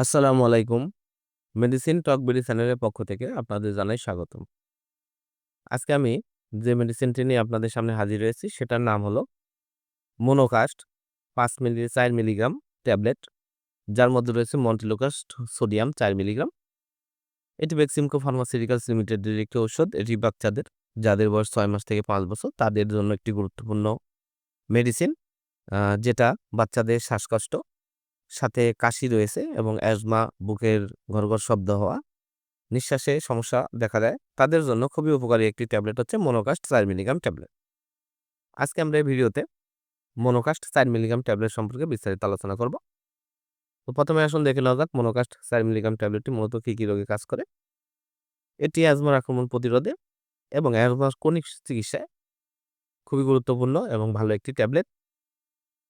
আসসালামু আলাইকুম। মেডিসিন টক বিডি চ্যানেলের পক্ষ থেকে আপনাদের জানাই স্বাগতম। আজকে আমি যে মেডিসিনটি নিয়ে আপনাদের সামনে হাজির হয়েছি, সেটার নাম হলো মোনোকাস্ট পাঁচ মিলি, চার মিলিগ্রাম ট্যাবলেট, যার মধ্যে রয়েছে মন্টিলোকাস্ট সোডিয়াম চার মিলিগ্রাম। এটি বেক্সিমকো ফার্মাসিউটিক্যালস লিমিটেডের একটি ঔষধ। এটি বাচ্চাদের, যাদের বয়স ছয় মাস থেকে পাঁচ বছর, তাদের জন্য একটি গুরুত্বপূর্ণ মেডিসিন যেটা বাচ্চাদের শ্বাসকষ্ট সাথে কাশি রয়েছে এবং অ্যাজমা বুকের ঘরঘর শব্দ হওয়া, নিঃশ্বাসে সমস্যা দেখা দেয়। তাদের জন্য খুবই উপকারী একটি ট্যাবলেট হচ্ছে মনোকাস্ট চার মিলিগ্রাম ট্যাবলেট। আজকে আমরা এই ভিডিওতে মনোকাস্ট চার মিলিগ্রাম ট্যাবলেট সম্পর্কে বিস্তারিত আলোচনা করব। তো প্রথমে আসুন দেখে নেওয়া যাক মনোকাস্ট চার মিলিগ্রাম ট্যাবলেটটি মূলত কী কী রোগে কাজ করে। এটি অ্যাজমার আক্রমণ প্রতিরোধে এবং অ্যাজমার কনিক চিকিৎসায় খুবই গুরুত্বপূর্ণ এবং ভালো একটি ট্যাবলেট।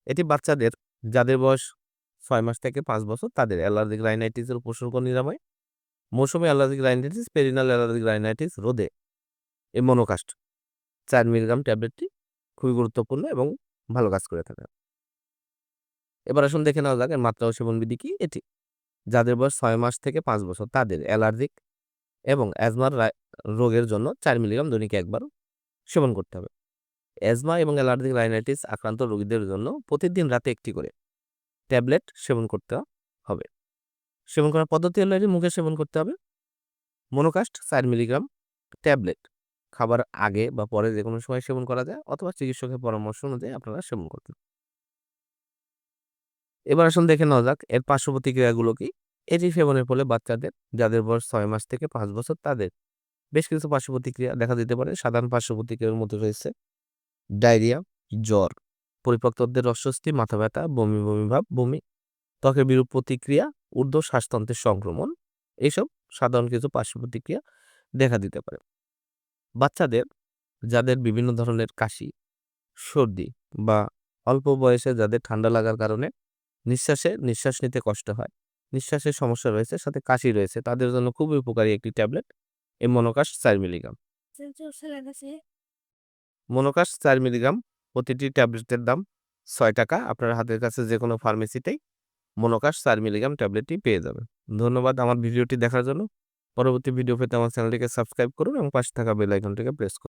এটি বাচ্চাদের, যাদের বয়স ছয় মাস থেকে পাঁচ বছর তাদের অ্যালার্জিক রাইনাইটিসের উপসর্গ নিরাময়, মৌসুমি allergic rhinitis, perennial allergic rhinitis, রোদে এই মনোকাস্ট চার মিলিগ্রাম ট্যাবলেটটি খুবই গুরুত্বপূর্ণ এবং ভালো কাজ করে থাকে। এবার আসুন দেখে নেওয়া যাক এর মাত্রা ও সেবন বিধি কি এটি। যাদের বয়স ছয় মাস থেকে পাঁচ বছর তাদের অ্যালার্জিক এবং অ্যাজমার রোগের জন্য চার মিলিগ্রাম দৈনিক একবার সেবন করতে হবে। অ্যাজমা এবং অ্যালার্জিক রাইনাইটিস আক্রান্ত রোগীদের জন্য প্রতিদিন রাতে একটি করে ট্যাবলেট সেবন করতে হবে। সেবন করার পদ্ধতি হলো এটি মুখে সেবন করতে হবে। মনোকাস্ট চার মিলিগ্রাম ট্যাবলেট খাবার আগে বা পরে যে কোনো সময় সেবন করা যায় অথবা চিকিৎসকের পরামর্শ অনুযায়ী আপনারা সেবন করবেন এবার আসুন দেখে নেওয়া যাক এর পার্শ্ব প্রতিক্রিয়াগুলো কি। এটি সেবনের ফলে বাচ্চাদের, যাদের বয়স ছয় মাস থেকে পাঁচ বছর তাদের বেশ কিছু পার্শ্ব প্রতিক্রিয়া দেখা দিতে পারে। সাধারণ পার্শ্ব প্রতিক্রিয়ার মধ্যে রয়েছে ডায়রিয়া, জ্বর পরিপক্কদের অস্বস্তি মাথা ব্যথা বমি বমি ভাব বমি ত্বকের বিরূপ প্রতিক্রিয়া ঊর্ধ্ব শ্বাসতন্ত্রের সংক্রমণ এইসব সাধারণ কিছু পার্শ্ব প্রতিক্রিয়া দেখা দিতে পারে। বাচ্চাদের যাদের বিভিন্ন ধরনের কাশি সর্দি বা অল্প বয়সে যাদের ঠান্ডা লাগার কারণে নিঃশ্বাসে নিঃশ্বাস নিতে কষ্ট হয় নিঃশ্বাসের সমস্যা রয়েছে সাথে কাশি রয়েছে তাদের জন্য খুবই উপকারী একটি ট্যাবলেট এই মনোকাস চার মিলিগ্রাম। মনোকাস চার মিলিগ্রাম প্রতিটি ট্যাবলেটের দাম ছয় টাকা। আপনার হাতের কাছে যে কোনো ফার্মেসিতেই মনোকাশ চার মিলিগ্রাম ট্যাবলেটটি পেয়ে যাবেন। ধন্যবাদ আমার ভিডিওটি দেখার জন্য। পরবর্তী ভিডিও পেতে আমার চ্যানেলটিকে সাবস্ক্রাইব করুন এবং পাশে থাকা বেল আইকনটিকে প্রেস করুন।